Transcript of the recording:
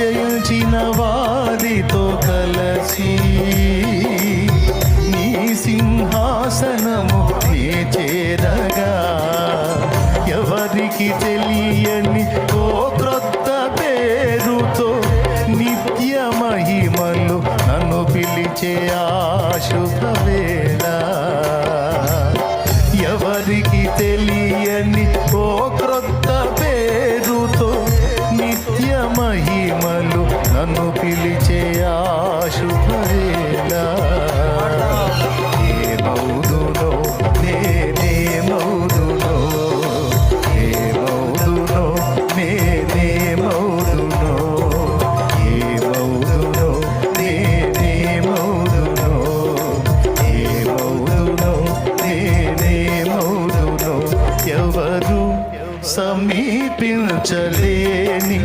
జయించిన వారితో కలసి నీ సింహాసనము నే చేరగా ఎవరికి తెలియని ఓ క్రొత్త పేరుతో నిత్య మహిమలు నన్ను పిలిచే ఆశుభ వేళ ఎవరికి తెలియ ప్రేమలు నన్ను పిలిచే ఆశుభవేళ ఏమవుదునో సమీపించలేని